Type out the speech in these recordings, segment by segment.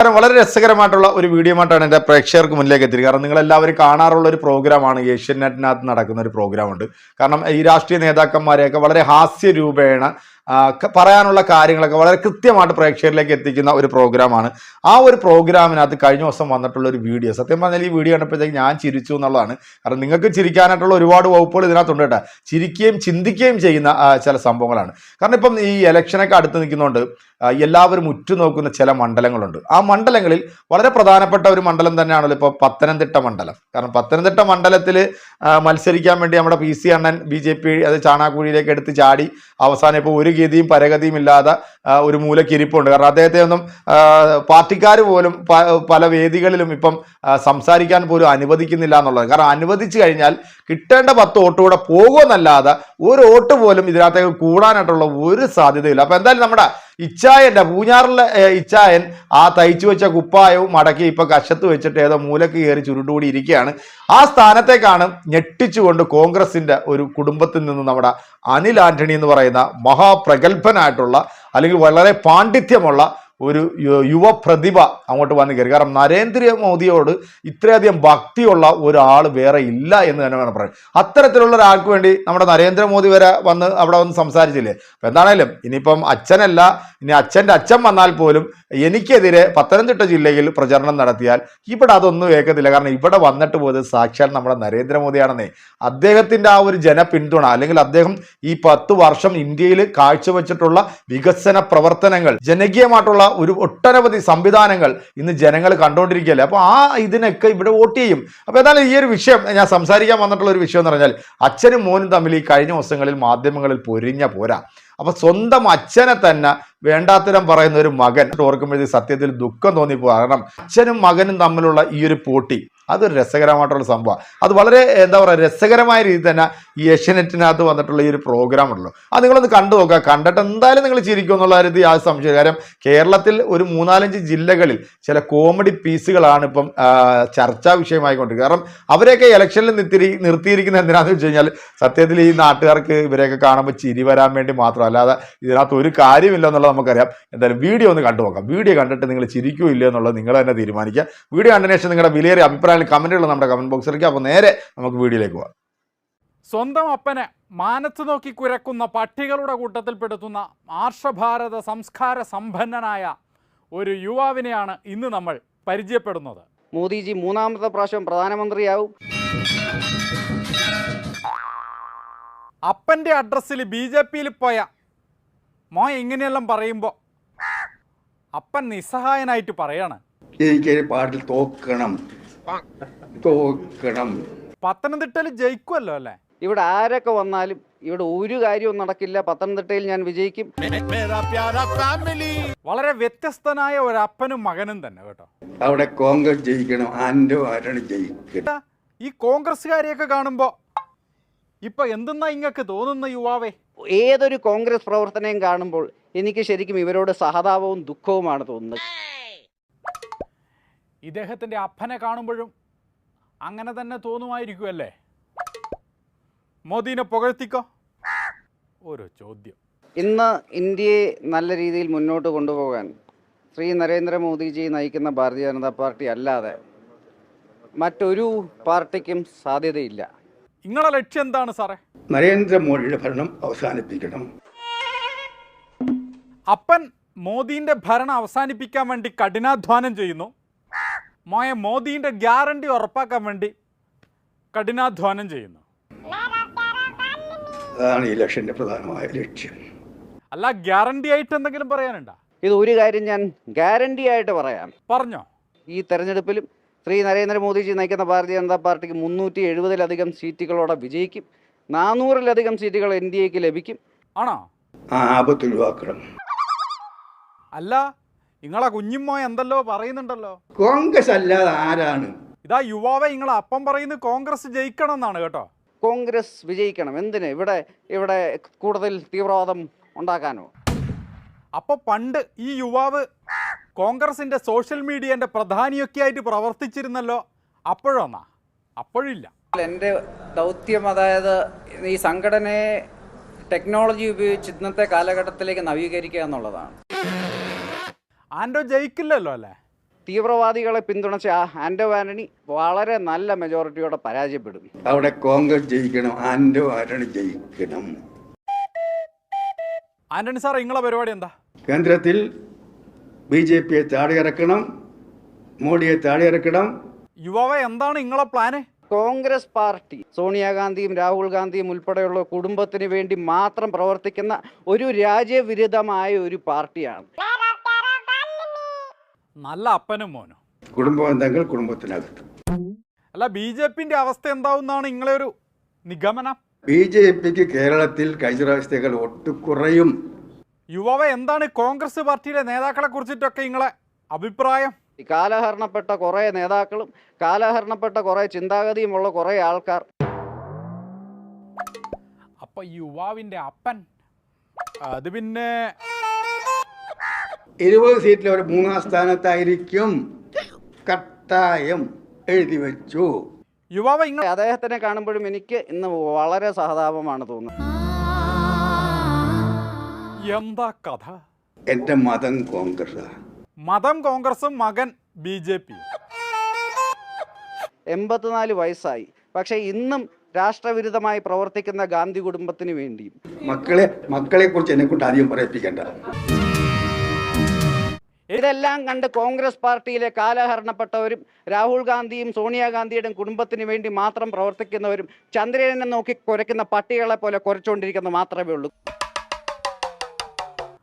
കാരണം വളരെ രസകരമായിട്ടുള്ള ഒരു വീഡിയോ ആയിട്ടാണ് എന്റെ പ്രേക്ഷകർക്ക് മുന്നിലേക്ക് എത്തിയത്. കാരണം നിങ്ങളെല്ലാവരും കാണാറുള്ള ഒരു പ്രോഗ്രാമാണ് ഏഷ്യൻ നെറ്റിനകത്ത് നടക്കുന്ന ഒരു പ്രോഗ്രാമുണ്ട് കാരണം ഈ രാഷ്ട്രീയ നേതാക്കന്മാരെയൊക്കെ വളരെ ഹാസ്യരൂപേണ ആ, ക- പറയാനുള്ള കാര്യങ്ങളൊക്കെ വളരെ കൃത്യമായിട്ട് പ്രേക്ഷകരിലേക്ക് എത്തിക്കുന്ന ഒരു പ്രോഗ്രാമാണ്. ആ ഒരു പ്രോഗ്രാമിനകത്ത് കഴിഞ്ഞ ദിവസം വന്നിട്ടുള്ള ഒരു വീഡിയോ. സത്യം പറഞ്ഞാൽ ഈ വീഡിയോ കണ്ടപ്പോഴത്തേക്ക് ഞാൻ ചിരിച്ചു എന്നുള്ളതാണ്. കാരണം നിങ്ങൾക്ക് ചിരിക്കാനായിട്ടുള്ള ഒരുപാട് വകുപ്പുകൾ ഇതിനകത്തുണ്ട് കേട്ടോ. ചിരിക്കുകയും ചിന്തിക്കുകയും ചെയ്യുന്ന ചില സംഭവങ്ങളാണ്. കാരണം ഇപ്പം ഈ ഇലക്ഷനൊക്കെ അടുത്ത് നിൽക്കുന്നതുകൊണ്ട് എല്ലാവരും ഉറ്റുനോക്കുന്ന ചില മണ്ഡലങ്ങളുണ്ട്. ആ മണ്ഡലങ്ങളിൽ വളരെ പ്രധാനപ്പെട്ട ഒരു മണ്ഡലം തന്നെയാണല്ലോ ഇപ്പോൾ പത്തനംതിട്ട മണ്ഡലം. കാരണം പത്തനംതിട്ട മണ്ഡലത്തിൽ മത്സരിക്കാൻ വേണ്ടി നമ്മുടെ പി സി അണ്ണൻ ബി ജെ പി അത് ചാണാക്കുഴിയിലേക്ക് എടുത്ത് ചാടി അവസാനം ഇപ്പോൾ ഒരു ഗതിയും പരഗതിയും ഇല്ലാതെ ഒരു മൂലക്കിരിപ്പുണ്ട്. കാരണം അദ്ദേഹത്തെ ഒന്നും പാർട്ടിക്കാർ പോലും പല വേദികളിലും ഇപ്പം സംസാരിക്കാൻ പോലും അനുവദിക്കുന്നില്ല എന്നുള്ളത്. കാരണം അനുവദിച്ചു കഴിഞ്ഞാൽ കിട്ടേണ്ട പത്ത് വോട്ട് കൂടെ പോകുമെന്നല്ലാതെ ഒരു വോട്ട് പോലും ഇതിനകത്തേക്ക് കൂടാനായിട്ടുള്ള ഒരു സാധ്യതയില്ല. അപ്പോൾ എന്തായാലും നമ്മുടെ ഇച്ചായന്റെ പൂഞ്ഞാറിലെ ഇച്ചായൻ ആ തയ്ച്ചു വെച്ച കുപ്പായവും മടക്കി ഇപ്പൊ കശത്ത് വെച്ചിട്ട് ഏതോ മൂലക്ക് കയറി ചുരുണ്ടുകൂടി ഇരിക്കുകയാണ്. ആ സ്ഥാനത്തേക്കാണ് ഞെട്ടിച്ചുകൊണ്ട് കോൺഗ്രസിന്റെ ഒരു കുടുംബത്തിൽ നിന്ന് നമ്മുടെ അനിൽ ആന്റണി എന്ന് പറയുന്ന മഹാപ്രഗത്ഭനായിട്ടുള്ള അല്ലെങ്കിൽ വളരെ പാണ്ഡിത്യമുള്ള ഒരു യുവ യുവപ്രതിഭ അങ്ങോട്ട് വന്നു കയറി. കാരണം നരേന്ദ്രമോദിയോട് ഇത്രയധികം ഭക്തിയുള്ള ഒരാൾ വേറെ ഇല്ല എന്ന് തന്നെ വേണം പറയാൻ. അത്തരത്തിലുള്ള ഒരാൾക്ക് വേണ്ടി നമ്മുടെ നരേന്ദ്രമോദി വരെ വന്ന് അവിടെ വന്ന് സംസാരിച്ചില്ലേ? അപ്പം എന്താണേലും ഇനിയിപ്പം അച്ഛനല്ല ഇനി അച്ഛന്റെ അച്ഛൻ വന്നാൽ പോലും എനിക്കെതിരെ പത്തനംതിട്ട ജില്ലയിൽ പ്രചരണം നടത്തിയാൽ ഇവിടെ അതൊന്നും കേൾക്കത്തില്ല കാരണം ഇവിടെ വന്നിട്ട് പോയത് സാക്ഷാൽ നമ്മുടെ നരേന്ദ്രമോദിയാണെന്നേ അദ്ദേഹത്തിന്റെ ആ ഒരു ജനപിന്തുണ അല്ലെങ്കിൽ അദ്ദേഹം ഈ പത്ത് വർഷം ഇന്ത്യയിൽ കാഴ്ചവെച്ചിട്ടുള്ള വികസന പ്രവർത്തനങ്ങൾ ജനകീയമായിട്ടുള്ള ഒരു ഒട്ടനവധി സംവിധാനങ്ങൾ ഇന്ന് ജനങ്ങൾ കണ്ടുകൊണ്ടിരിക്കുകയല്ലേ? അപ്പോൾ ആ ഇതിനൊക്കെ ഇവിടെ വോട്ട് ചെയ്യും. അപ്പോൾ ഏതായാലും ഈ ഒരു വിഷയം ഞാൻ സംസാരിക്കാൻ വന്നിട്ടുള്ള ഒരു വിഷയം എന്ന് പറഞ്ഞാൽ അച്ഛനും മോനും തമ്മിൽ ഈ കഴിഞ്ഞ ദിവസങ്ങളിൽ മാധ്യമങ്ങളിൽ പൊരിഞ്ഞ പോരാ. അപ്പൊ സ്വന്തം അച്ഛനെ തന്നെ വേണ്ടാത്തരം പറയുന്ന ഒരു മകൻ ഓർക്കുമ്പോഴേ സത്യത്തിൽ ദുഃഖം തോന്നിപ്പോ കാരണം അച്ഛനും മകനും തമ്മിലുള്ള ഈ ഒരു പോട്ടി അതൊരു രസകരമായിട്ടുള്ള സംഭവം അത് വളരെ എന്താ പറയുക രസകരമായ രീതിയിൽ തന്നെ ഈ ഏഷ്യനെറ്റിനകത്ത് വന്നിട്ടുള്ള ഈ ഒരു പ്രോഗ്രാം ഉണ്ടല്ലോ. അത് നിങ്ങളൊന്ന് കണ്ടു നോക്കുക. കണ്ടിട്ട് എന്തായാലും നിങ്ങൾ ചിരിക്കും എന്നുള്ള കാര്യത്തിൽ ആ സംശയം കാര്യം കേരളത്തിൽ ഒരു മൂന്നാലഞ്ച് ജില്ലകളിൽ ചില കോമഡി പീസുകളാണ് ഇപ്പം ചർച്ചാ വിഷയമായിക്കൊണ്ടിരിക്കുന്നത്. കാരണം അവരെയൊക്കെ ഇലക്ഷനിൽ നിർത്തി നിർത്തിയിരിക്കുന്നത് എന്തിനാണെന്ന് വെച്ച് കഴിഞ്ഞാൽ സത്യത്തിൽ ഈ നാട്ടുകാർക്ക് ഇവരെയൊക്കെ കാണുമ്പോൾ ചിരി വരാൻ വേണ്ടി മാത്രം അല്ലാതെ ഇതിനകത്ത് ഒരു കാര്യമില്ല എന്നുള്ളത് നമുക്കറിയാം. എന്തായാലും വീഡിയോ ഒന്ന് കണ്ടു നോക്കാം. വീഡിയോ കണ്ടിട്ട് നിങ്ങൾ ചിരിക്കൂ ഇല്ല എന്നുള്ളത് നിങ്ങൾ തന്നെ തീരുമാനിക്കുക. വീഡിയോ കണ്ടതിന് ശേഷം നിങ്ങളുടെ വിലയേറിയ അഭിപ്രായങ്ങൾ കമന്റുകൾ നമ്മുടെ കമന്റ് ബോക്സിലേക്ക് അപ്പോൾ നേരെ നമുക്ക് വീഡിയോയിലേക്ക് പോകാം. സ്വന്തം അപ്പനെ മാനത്ത് നോക്കി കുരക്കുന്ന പട്ടികളുടെ കൂട്ടത്തിൽപ്പെടുത്തുന്ന ആർഷഭാരത സംസ്കാര സമ്പന്നനായ ഒരു യുവാവിനെയാണ് ഇന്ന് നമ്മൾ പരിചയപ്പെടുന്നത്. മോദിജി മൂന്നാമത്തെ പ്രാവശ്യം പ്രധാനമന്ത്രിയാവും. അപ്പന്റെ അഡ്രസ്സിൽ ബി ജെ പിയിൽ പോയ മോ ഇങ്ങനെയെല്ലാം പറയുമ്പോ അപ്പൻ നിസ്സഹായനായിട്ട് പറയാണ്. എനിക്ക് ഈ പാട്ടിൽ തോക്കണം. തോക്കണം. പത്തനംതിട്ടയിൽ ജയിക്കുമല്ലോ അല്ലേ? ഇവിടെ ആരൊക്കെ വന്നാലും ഇവിടെ ഒരു കാര്യവും നടക്കില്ല. പത്തനംതിട്ടയിൽ ഞാൻ വിജയിക്കും. വളരെ വ്യത്യസ്തനായ ഒരു അപ്പനും മകനും തന്നെ കേട്ടോ. അവിടെ കോൺഗ്രസ് ജയിക്കണം ആൻഡോ ആരാണ് ജയിക്കണം ഈ കോൺഗ്രസ്സുകാരെയൊക്കെ കാണുമ്പോൾ ഇപ്പൊ എന്തെന്നാ ഇങ്ങക്ക് തോന്നുന്ന യുവാവേ? ഏതൊരു കോൺഗ്രസ് പ്രവർത്തനയും കാണുമ്പോൾ എനിക്ക് ശരിക്കും ഇവരോട് സഹതാപവും ദുഃഖവുമാണ് തോന്നുന്നത്. ഇദ്ദേഹത്തിന്റെ അപ്പനെ കാണുമ്പോഴും അങ്ങനെ തന്നെ തോന്നുമായിരിക്കുമല്ലേ മോദിനെ പുകഴ്ത്തിക്കോ. ഒരു ചോദ്യം. ഇന്ന് ഇന്ത്യയെ നല്ല രീതിയിൽ മുന്നോട്ട് കൊണ്ടുപോകാൻ ശ്രീ നരേന്ദ്രമോദിജി നയിക്കുന്ന ഭാരതീയ ജനതാ പാർട്ടി അല്ലാതെ മറ്റൊരു പാർട്ടിക്കും സാധ്യതയില്ല. നിങ്ങളെ ലക്ഷ്യം എന്താണ് സാറേ? നരേന്ദ്രമോദിയുടെ ഭരണം അവസാനിപ്പിക്കണം. അപ്പൻ മോദിന്റെ ഭരണം അവസാനിപ്പിക്കാൻ വേണ്ടി കഠിനാധ്വാനം ചെയ്യുന്നു. മോയ മോദിന്റെ ഗ്യാരണ്ടി ഉറപ്പാക്കാൻ വേണ്ടി കഠിനാധ്വാനം ചെയ്യുന്നു. അതാണ് ഈ ഇലക്ഷന്റെ പ്രധാനമായ ലക്ഷ്യം. അല്ല ഗ്യാരണ്ടി ആയിട്ട് എന്തെങ്കിലും പറയാനുണ്ടോ? ഇത് ഒരു കാര്യം ഞാൻ ഗ്യാരണ്ടി ആയിട്ട് പറയാം. പറഞ്ഞോ. ഈ തെരഞ്ഞെടുപ്പിലും ശ്രീ നരേന്ദ്രമോദിജി നയിക്കുന്ന ഭാരതീയ ജനതാ പാർട്ടിക്ക് മുന്നൂറ്റി എഴുപതിലധികം സീറ്റുകളോടെ വിജയിക്കും. നാനൂറിലധികം സീറ്റുകൾ എൻ ഡി എക്ക് ലഭിക്കും. ആണോ? ആ ആപത്ത് ഒഴിവാക്കണം അല്ല നിങ്ങളെ കുഞ്ഞിമ്മോ എന്തല്ലോ പറയുന്നുണ്ടല്ലോ? കോൺഗ്രസ് അല്ലാതെ ആരാണ്? ഇതാ യുവാവെ നിങ്ങളെ അപ്പം പറയുന്നത് കോൺഗ്രസ് ജയിക്കണം എന്നാണ് കേട്ടോ. കോൺഗ്രസ് വിജയിക്കണം. എന്തിന്? ഇവിടെ ഇവിടെ കൂടുതൽ തീവ്രവാദം ഉണ്ടാക്കാനോ? അപ്പൊ പണ്ട് ഈ യുവാവ് കോൺഗ്രസിന്റെ സോഷ്യൽ മീഡിയേന്റെ പ്രധാനിയൊക്കെ ആയിട്ട് പ്രവർത്തിച്ചിരുന്നല്ലോ. അപ്പോഴൊന്നാ? അപ്പോഴില്ല. എന്റെ ദൗത്യം അതായത് ഈ സംഘടനയെ ടെക്നോളജി ഉപയോഗിച്ച് ഇന്നത്തെ കാലഘട്ടത്തിലേക്ക് നവീകരിക്കുക എന്നുള്ളതാണ്. ആൻഡോ ജയിക്കില്ലല്ലോ അല്ലേ? തീവ്രവാദികളെ പിന്തുണച്ച ആ ആൻഡോ ആന്റണി വളരെ നല്ല മെജോറിറ്റിയോടെ പരാജയപ്പെടും. അവിടെ കോൺഗ്രസ് ജയിക്കണം ആൻഡോ ആന്റണി ജയിക്കണം. ആന്റണി സാർ നിങ്ങളെ പരിപാടി എന്താ? കേന്ദ്രത്തിൽ ബി ജെ പിയെ താഴെയിറക്കണം മോഡിയെ താഴെയിറക്കണം യുവാവ എന്താണ് നിങ്ങളെ പ്ലാന് കോൺഗ്രസ് പാർട്ടി സോണിയാഗാന്ധിയും രാഹുൽ ഗാന്ധിയും ഉൾപ്പെടെയുള്ള കുടുംബത്തിന് വേണ്ടി മാത്രം പ്രവർത്തിക്കുന്ന ഒരു രാജ്യവിരുദ്ധമായ ഒരു പാർട്ടിയാണ്. നല്ല അപ്പനും മോനും. കുടുംബം എന്തെങ്കിൽ കുടുംബത്തിനകത്ത്. അല്ല ബി ജെ പിന്റെ അവസ്ഥ എന്താവുന്നാണ് നിങ്ങളെ ഒരു നിഗമനം? ബി ജെ പിക്ക് കേരളത്തിൽ കഴിഞ്ഞ പ്രാവശ്യത്തേക്കാൾ ഒട്ടു കുറയും. യുവാവെ എന്താണ് കോൺഗ്രസ് പാർട്ടിയിലെ നേതാക്കളെ കുറിച്ചിട്ടൊക്കെ നിങ്ങളെ അഭിപ്രായം? കാലഹരണപ്പെട്ട കുറേ നേതാക്കളും കാലഹരണപ്പെട്ട കുറേ ചിന്താഗതിയുമുള്ള കുറേ ആൾക്കാർ. അപ്പൊ യുവാവിന്റെ അപ്പൻ അത് പിന്നെ ഇരുപത് സീറ്റിൽ ഒരു മൂന്നാം സ്ഥാനത്തായിരിക്കും കട്ടായം എഴുതി വെച്ചു. യുവാവ് അദ്ദേഹത്തിനെ കാണുമ്പോഴും എനിക്ക് ഇന്ന് വളരെ സഹതാപമാണ് തോന്നുന്നത്. എന്താ കഥ എന്റെ മതം കോൺഗ്രസ് മതം കോൺഗ്രസും മകൻ ബി ജെ പി. എൺപത്തിനാല് വയസ്സായി. പക്ഷെ ഇന്നും രാഷ്ട്രവിരുദ്ധമായി പ്രവർത്തിക്കുന്ന ഗാന്ധി കുടുംബത്തിന് വേണ്ടി മക്കളെ മക്കളെ കുറിച്ച് എന്നെ കൊണ്ട് ആദ്യം പറയിപ്പിക്കണ്ട. ഇതെല്ലാം കണ്ട് കോൺഗ്രസ് പാർട്ടിയിലെ കാലഹരണപ്പെട്ടവരും രാഹുൽ ഗാന്ധിയും സോണിയാഗാന്ധിയുടെയും കുടുംബത്തിന് വേണ്ടി മാത്രം പ്രവർത്തിക്കുന്നവരും ചന്ദ്രനെ നോക്കി കുരയ്ക്കുന്ന പട്ടികളെ പോലെ കുരച്ചുകൊണ്ടിരിക്കുന്നത് മാത്രമേ ഉള്ളൂ.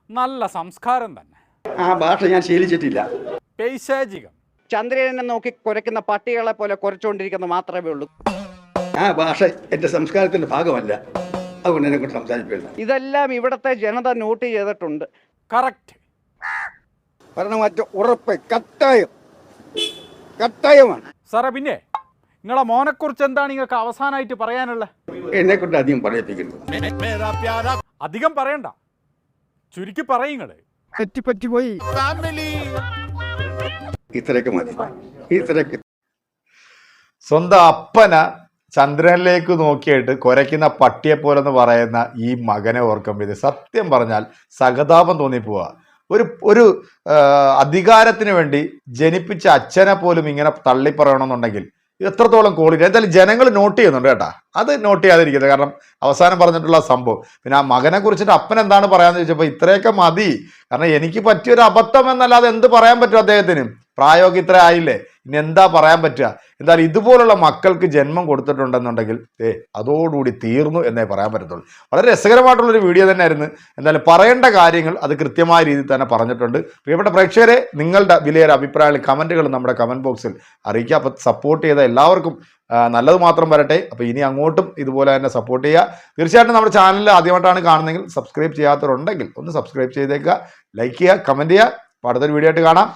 നല്ല സംസ്കാരം തന്നെ. ആ ഭാഷ ഞാൻ ശീലിച്ചിട്ടില്ല. പൈശാചികം. ചന്ദ്രനെ നോക്കി കുരയ്ക്കുന്ന പട്ടികളെ പോലെ കുറച്ചുകൊണ്ടിരിക്കുന്ന മാത്രമേ ഉള്ളൂ. ആ ഭാഷ എന്റെ സംസ്കാരത്തിന്റെ ഭാഗമല്ല. അതുകൊണ്ട് എന്നെ കൊണ്ട് ഇതെല്ലാം ഇവിടത്തെ ജനത നോട്ട് ചെയ്തിട്ടുണ്ട്. കറക്റ്റ് ഭരണമാറ്റം ഉറപ്പ് കത്തായം കത്തായമാണ് സാറേ പിന്നെ നിങ്ങളെ മോനെക്കുറിച്ച് എന്താണ് നിങ്ങൾക്ക് അവസാനമായിട്ട് പറയാനുള്ളത്? എന്നെ കൊണ്ട് അധികം പറയിപ്പിക്കുന്നത് അധികം പറയണ്ട. ചുരുക്കി പറയുങ്ങൾ ഇത്രയൊക്കെ മതി. ഇത്രയൊക്കെ. സ്വന്തം അപ്പന ചന്ദ്രനിലേക്ക് നോക്കിയിട്ട് കുരയ്ക്കുന്ന പട്ടിയെ പോലെന്ന് പറയുന്ന ഈ മകനെ ഓർക്കുമ്പോൾ ഇത് സത്യം പറഞ്ഞാൽ സഹതാപം തോന്നിപ്പോവുക ഒരു ഒരു അധികാരത്തിന് വേണ്ടി ജനിപ്പിച്ച അച്ഛനെ പോലും ഇങ്ങനെ തള്ളിപ്പറയണമെന്നുണ്ടെങ്കിൽ എത്രത്തോളം ക്വാളിറ്റി എന്തായാലും ജനങ്ങൾ നോട്ട് ചെയ്യുന്നുണ്ട് കേട്ടാ. അത് നോട്ട് ചെയ്യാതിരിക്കുന്നത് കാരണം അവസാനം പറഞ്ഞിട്ടുള്ള സംഭവം. പിന്നെ ആ മകനെ കുറിച്ചിട്ട് അപ്പൻ എന്താണ് പറയാന്ന് ചോദിച്ചപ്പോൾ ഇത്രയൊക്കെ മതി. കാരണം എനിക്ക് പറ്റിയൊരു അബദ്ധം എന്നല്ലാതെ എന്ത് പറയാൻ പറ്റും അദ്ദേഹത്തിന്? പ്രായോഗം ഇത്ര ആയില്ലേ? ഇനി എന്താ പറയാൻ പറ്റുക? എന്തായാലും ഇതുപോലുള്ള മക്കൾക്ക് ജന്മം കൊടുത്തിട്ടുണ്ടെന്നുണ്ടെങ്കിൽ ഏ അതോടുകൂടി തീർന്നു എന്നേ പറയാൻ പറ്റത്തുള്ളൂ. വളരെ രസകരമായിട്ടുള്ളൊരു വീഡിയോ തന്നെയായിരുന്നു. എന്തായാലും പറയേണ്ട കാര്യങ്ങൾ അത് കൃത്യമായ രീതിയിൽ തന്നെ പറഞ്ഞിട്ടുണ്ട്. പ്രിയപ്പെട്ട പ്രേക്ഷകരെ നിങ്ങളുടെ വിലയേറെ അഭിപ്രായങ്ങൾ കമന്റുകൾ നമ്മുടെ കമന്റ് ബോക്സിൽ അറിയിക്കുക. അപ്പോൾ സപ്പോർട്ട് ചെയ്ത എല്ലാവർക്കും നല്ലത് മാത്രം വരട്ടെ. അപ്പോൾ ഇനി അങ്ങോട്ടും ഇതുപോലെ തന്നെ സപ്പോർട്ട് ചെയ്യുക. തീർച്ചയായിട്ടും നമ്മുടെ ചാനൽ ആദ്യമായിട്ടാണ് കാണുന്നതെങ്കിൽ സബ്സ്ക്രൈബ് ചെയ്യാത്തവരുണ്ടെങ്കിൽ ഒന്ന് സബ്സ്ക്രൈബ് ചെയ്തേക്കുക. ലൈക്ക് ചെയ്യുക കമന്റ് ചെയ്യുക. അപ്പോൾ അടുത്തൊരു വീഡിയോ ആയിട്ട് കാണാം.